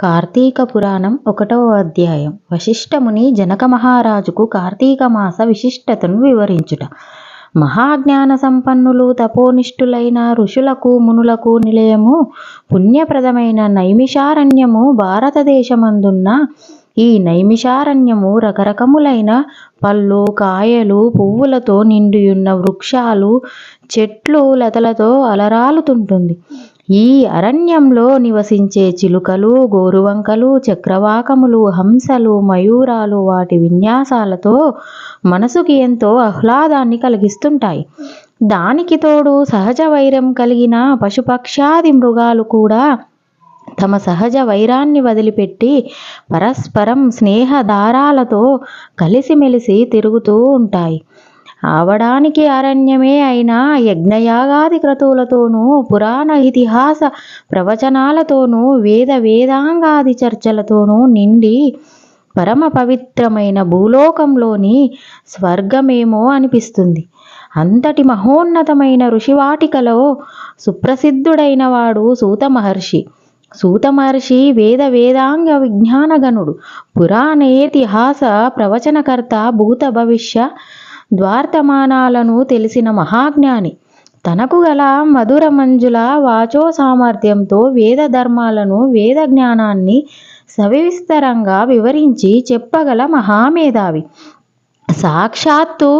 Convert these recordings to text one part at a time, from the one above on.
కార్తీక పురాణం ఒకటవ అధ్యాయం. వశిష్ఠముని జనక మహారాజుకు కార్తీక మాస విశిష్టతను వివరించుట. మహాజ్ఞాన సంపన్నులు తపోనిష్ఠులైన ఋషులకు మునులకు నిలయము పుణ్యప్రదమైన నైమిషారణ్యము భారతదేశమందున్న ఈ నైమిషారణ్యము రకరకములైన పళ్ళు కాయలు పువ్వులతో నిండియున్న వృక్షాలు చెట్లు లతలతో అలరాలుతుంటుంది. ఈ అరణ్యంలో నివసించే చిలుకలు గోరువంకలు చక్రవాకములు హంసలు మయూరాలు వాటి విన్యాసాలతో మనసుకి ఎంతో ఆహ్లాదాన్ని కలిగిస్తుంటాయి. దానికి తోడు సహజ వైరం కలిగిన పశుపక్షాది మృగాలు కూడా తమ సహజ వైరాన్ని వదిలిపెట్టి పరస్పరం స్నేహ దారాలతో కలిసిమెలిసి తిరుగుతూ ఉంటాయి. ఆవడానికి అరణ్యమే అయినా యజ్ఞయాగాది క్రతువులతోనూ పురాణ ఇతిహాస ప్రవచనాలతోనూ వేద వేదాంగాది చర్చలతోనూ నిండి పరమ పవిత్రమైన భూలోకంలోని స్వర్గమేమో అనిపిస్తుంది. అంతటి మహోన్నతమైన ఋషివాటికలో సుప్రసిద్ధుడైన వాడు సూత మహర్షి. సూత మహర్షి వేద వేదాంగ విజ్ఞానగణుడు పురాణేతిహాస ప్రవచనకర్త భూత భవిష్య ద్వార్తమానాలను తెలిసిన మహాజ్ఞాని తనకు గల మధుర మంజుల వాచో సామర్థ్యంతో వేద ధర్మాలను వేద జ్ఞానాన్ని సవివిస్తరంగా వివరించి చెప్పగల మహామేధావి. సాక్షాత్తు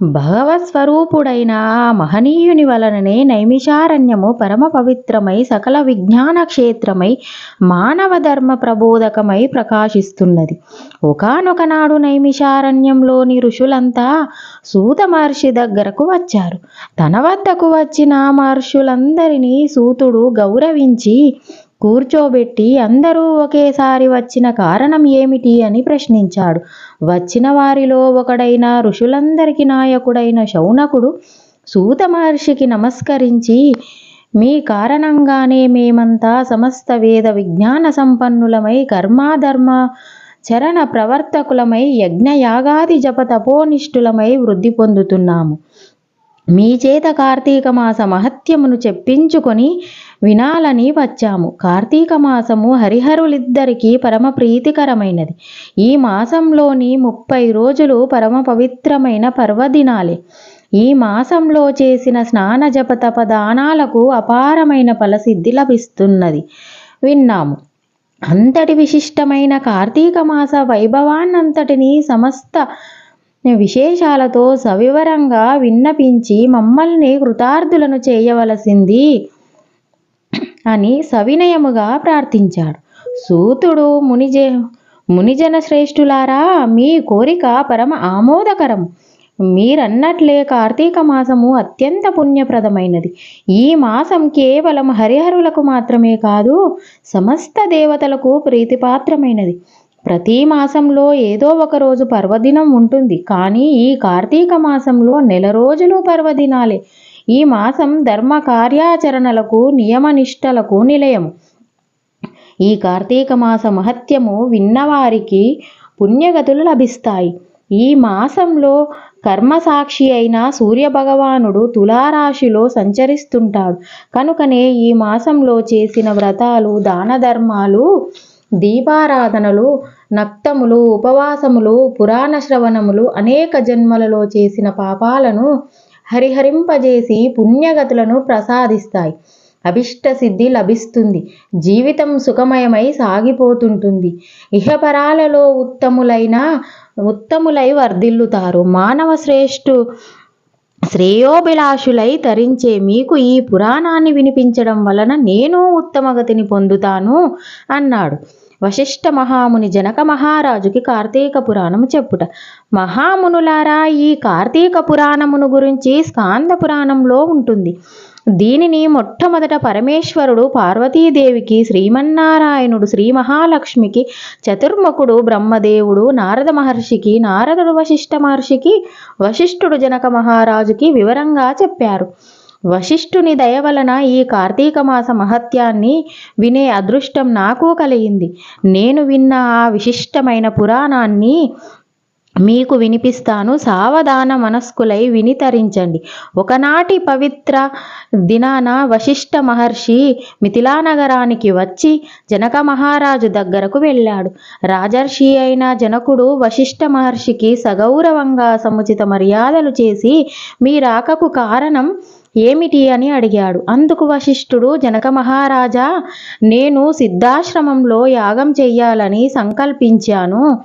భగవత్ స్వరూపుడైన ఆ మహనీయుని వలననే నైమిషారణ్యము పరమ పవిత్రమై సకల విజ్ఞాన క్షేత్రమై మానవ ధర్మ ప్రబోధకమై ప్రకాశిస్తున్నది. ఒకనొక నాడు నైమిషారణ్యంలోని ఋషులంతా సూత మహర్షి దగ్గరకు వచ్చారు. తన వద్దకు వచ్చిన మహర్షులందరినీ సూతుడు గౌరవించి కూర్చోబెట్టి అందరూ ఒకేసారి వచ్చిన కారణం ఏమిటి అని ప్రశ్నించాడు. వచ్చిన వారిలో ఒకడైన ఋషులందరికీ నాయకుడైన శౌనకుడు సూత మహర్షికి నమస్కరించి మీ కారణంగానే మేమంతా సమస్త వేద విజ్ఞాన సంపన్నులమై కర్మాధర్మ చరణ ప్రవర్తకులమై యజ్ఞయాగాది జప తపోనిష్ఠులమై వృద్ధి పొందుతున్నాము. మీ చేత కార్తీక మాస మహత్యమును చెప్పించుకొని వినాలని వచ్చాము. కార్తీక మాసము హరిహరులిద్దరికీ పరమ ప్రీతికరమైనది. ఈ మాసంలోని ముప్పై రోజులు పరమ పవిత్రమైన పర్వదినాలే. ఈ మాసంలో చేసిన స్నాన జపతప దానాలకు అపారమైన ఫలసిద్ధి లభిస్తున్నది. విన్నాము. అంతటి విశిష్టమైన కార్తీక మాస వైభవాన్నంతటినీ సమస్త విశేషాలతో సవివరంగా విన్నపించి మమ్మల్ని కృతార్థులను చేయవలసింది అని సవినయముగా ప్రార్థించాడు. సూతుడు మునిజే మునిజన శ్రేష్ఠులారా మీ కోరిక పరమ ఆమోదకరం. మీరన్నట్లే కార్తీక మాసము అత్యంత పుణ్యప్రదమైనది. ఈ మాసం కేవలం హరిహరులకు మాత్రమే కాదు సమస్త దేవతలకు ప్రీతిపాత్రమైనది. ప్రతి మాసంలో ఏదో ఒక రోజు పర్వదినం ఉంటుంది. కానీ ఈ కార్తీక మాసంలో నెల రోజులు పర్వదినాలే. ఈ మాసం ధర్మ కార్యాచరణలకు నియమనిష్టలకు నిలయం ఈ కార్తీక మాస మహత్యము విన్నవారికి పుణ్యగతులు లభిస్తాయి. ఈ మాసంలో కర్మసాక్షి అయిన సూర్యభగవానుడు తులారాశిలో సంచరిస్తుంటాడు. కనుకనే ఈ మాసంలో చేసిన వ్రతాలు దాన ధర్మాలు దీపారాధనలు నక్తములు ఉపవాసములు పురాణ శ్రవణములు అనేక జన్మలలో చేసిన పాపాలను హరిహరింపజేసి పుణ్యగతులను ప్రసాదిస్తాయి. అభిష్ట సిద్ధి లభిస్తుంది. జీవితం సుఖమయమై సాగిపోతుంటుంది. ఇహపరాలలో ఉత్తములైన ఉత్తములై వర్ధిల్లుతారు. మానవ శ్రేష్ఠు శ్రేయోభిలాషులై తరించే మీకు ఈ పురాణాన్ని వినిపించడం వలన నేను ఉత్తమగతిని పొందుతాను అన్నాడు. వశిష్ఠ మహాముని జనక మహారాజుకి కార్తీక పురాణము చెప్పుట. మహామునులారా ఈ కార్తీక పురాణమును గురించి స్కాంద పురాణంలో ఉంటుంది. దీనిని మొట్టమొదట పరమేశ్వరుడు పార్వతీదేవికి శ్రీమన్నారాయణుడు శ్రీ మహాలక్ష్మికి చతుర్ముఖుడు బ్రహ్మదేవుడు నారద మహర్షికి నారదుడు వశిష్ఠ మహర్షికి వశిష్ఠుడు జనక మహారాజుకి వివరంగా చెప్పారు. వశిష్ఠుని దయ వలన ఈ కార్తీక మాస మహత్యాన్ని వినే అదృష్టం నాకు కలిగింది. నేను విన్న ఆ విశిష్టమైన పురాణాన్ని మీకు వినిపిస్తాను. సావధాన మనస్కులై వినితరించండి. ఒకనాటి పవిత్ర దినాన వశిష్ఠ మహర్షి మిథిలా నగరానికి వచ్చి జనక మహారాజు దగ్గరకు వెళ్ళాడు. రాజర్షి అయిన జనకుడు వశిష్ఠ మహర్షికి సగౌరవంగా సముచిత మర్యాదలు చేసి మీ రాకకు కారణం ఏమిటి అని అడిగాడు. అందుకు వశిష్ఠుడు జనక మహారాజా నేను సిద్ధాశ్రమంలో యాగం చెయ్యాలని సంకల్పించాను.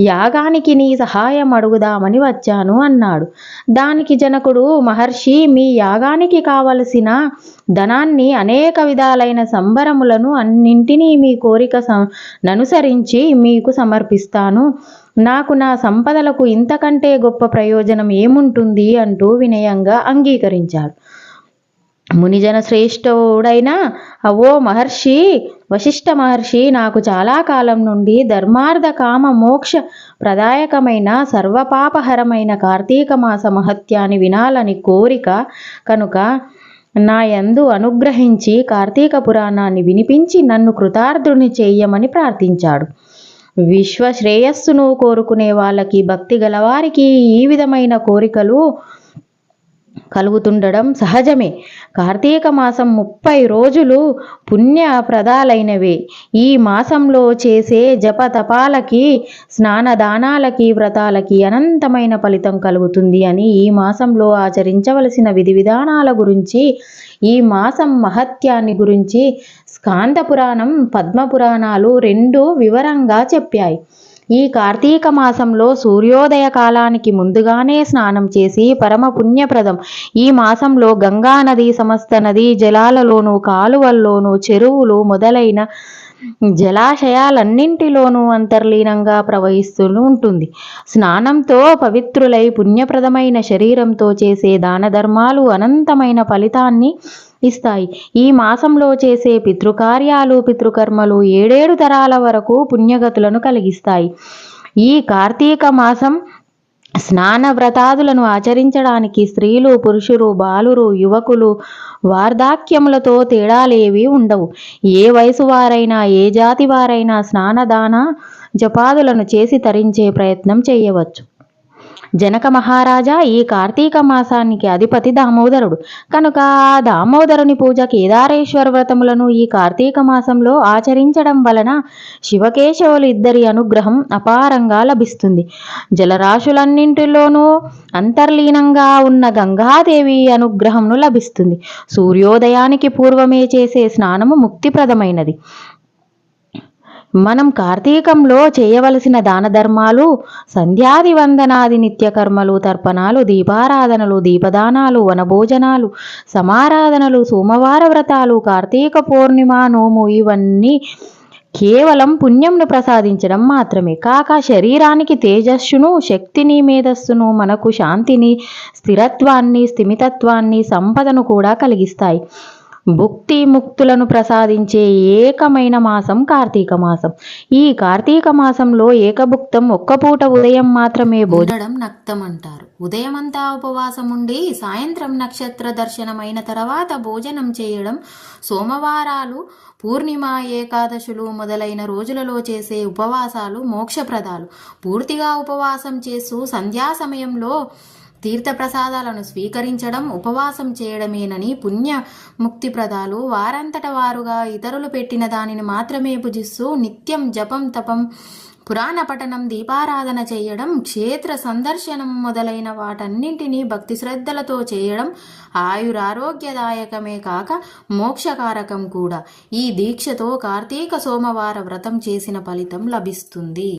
యాగానికి నీ సహాయం అడుగుదామని వచ్చాను అన్నాడు. దానికి జనకుడు మహర్షి మీ యాగానికి కావలసిన ధనాన్ని అనేక విధాలైన సంబరములను అన్నింటినీ మీ కోరిక సం- ననుసరించి మీకు సమర్పిస్తాను. నాకు నా సంపదలకు ఇంతకంటే గొప్ప ప్రయోజనం ఏముంటుంది అంటూ వినయంగా అంగీకరించాడు. మునిజన శ్రేష్ఠుడైన ఓ మహర్షి వశిష్ఠ మహర్షి నాకు చాలా కాలం నుండి ధర్మార్థ కామ మోక్ష ప్రదాయకమైన సర్వపాపహరమైన కార్తీక మాస మహత్యాన్ని వినాలని కోరిక కనుక నా యందు అనుగ్రహించి కార్తీక పురాణాన్ని వినిపించి నన్ను కృతార్థుని చేయమని ప్రార్థించాడు. విశ్వ శ్రేయస్సును కోరుకునే వాళ్ళకి భక్తి గలవారికి ఈ విధమైన కోరికలు కలుగుతుండడం సహజమే. కార్తీక మాసం ముప్పై రోజులు పుణ్యప్రదాలైనవే ఈ మాసంలో చేసే జప తపాలకి స్నానదానాలకి వ్రతాలకి అనంతమైన ఫలితం కలుగుతుంది అని ఈ మాసంలో ఆచరించవలసిన విధి విధానాల గురించి ఈ మాసం మహత్యాన్ని గురించి స్కాంద పురాణం పద్మ పురాణాలు రెండు వివరంగా చెప్పాయి. ఈ కార్తీక మాసంలో సూర్యోదయ కాలానికి ముందుగానే స్నానం చేసి పరమ పుణ్యప్రదం. ఈ మాసంలో గంగా నది సమస్త నదీ జలాలలోనూ కాలువల్లోనూ చెరువులు మొదలైన జలాశయాలన్నింటిలోనూ అంతర్లీనంగా ప్రవహిస్తూ ఉంటుంది. స్నానంతో పవిత్రులై పుణ్యప్రదమైన శరీరంతో చేసే దాన ధర్మాలు అనంతమైన ఫలితాన్ని ఇస్తాయి. ఈ మాసంలో చేసే పితృకార్యాలు పితృకర్మలు ఏడేడు తరాల వరకు పుణ్యగతులను కలిగిస్తాయి. ఈ కార్తీక మాసం స్నాన వ్రతాదులను ఆచరించడానికి స్త్రీలు పురుషులు బాలురు యువకులు వార్ధాక్యములతో తేడాలేవి ఉండవు. ఏ వయసు వారైనా ఏ జాతి వారైనా స్నానదాన జపాదులను చేసి తరించే ప్రయత్నం చేయవచ్చు. జనక మహారాజా ఈ కార్తీక మాసానికి అధిపతి దామోదరుడు. కనుక ఆ దామోదరుని పూజ కేదారేశ్వర వ్రతములను ఈ కార్తీక మాసంలో ఆచరించడం వలన శివకేశవులు ఇద్దరి అనుగ్రహం అపారంగా లభిస్తుంది. జలరాశులన్నింటిలోనూ అంతర్లీనంగా ఉన్న గంగాదేవి అనుగ్రహంను లభిస్తుంది. సూర్యోదయానికి పూర్వమే చేసే స్నానము ముక్తిప్రదమైనది. మనం కార్తీకంలో చేయవలసిన దాన ధర్మాలు సంధ్యాది వందనాది నిత్యకర్మలు తర్పణాలు దీపారాధనలు దీపదానాలు వనభోజనాలు సమారాధనలు సోమవార వ్రతాలు కార్తీక పౌర్ణిమ నోము ఇవన్నీ కేవలం పుణ్యంను ప్రసాదించడం మాత్రమే. కాక శరీరానికి తేజస్సును శక్తిని మేధస్సును మనకు శాంతిని స్థిరత్వాన్ని స్థిమితత్వాన్ని సంపదను కూడా కలిగిస్తాయి. భుక్తి ముక్తులను ప్రసాదించే ఏకమైన మాసం కార్తీక మాసం. ఈ కార్తీక మాసంలో ఏకభుక్తం ఒక్క పూట ఉదయం మాత్రమే భోజనం. నక్తం అంటారు ఉదయమంతా ఉపవాసం ఉండి సాయంత్రం నక్షత్ర దర్శనమైన తర్వాత భోజనం చేయడం సోమవారాలు పూర్ణిమ ఏకాదశులు మొదలైన రోజులలో చేసే ఉపవాసాలు మోక్షప్రదాలు. పూర్తిగా ఉపవాసం చేస్తూ సంధ్యా సమయంలో తీర్థప్రసాదాలను స్వీకరించడం ఉపవాసం చేయడమేనని పుణ్య ముక్తిప్రదాలు వారంతట వారుగా ఇతరులు పెట్టిన దానిని మాత్రమే పూజిస్తూ నిత్యం జపం తపం పురాణ పఠనం దీపారాధన చేయడం క్షేత్ర సందర్శనం మొదలైన వాటన్నింటినీ భక్తి శ్రద్ధలతో చేయడం ఆయురారోగ్యదాయకమే కాక మోక్షకారకం కూడా. ఈ దీక్షతో కార్తీక సోమవార వ్రతం చేసిన ఫలితం లభిస్తుంది.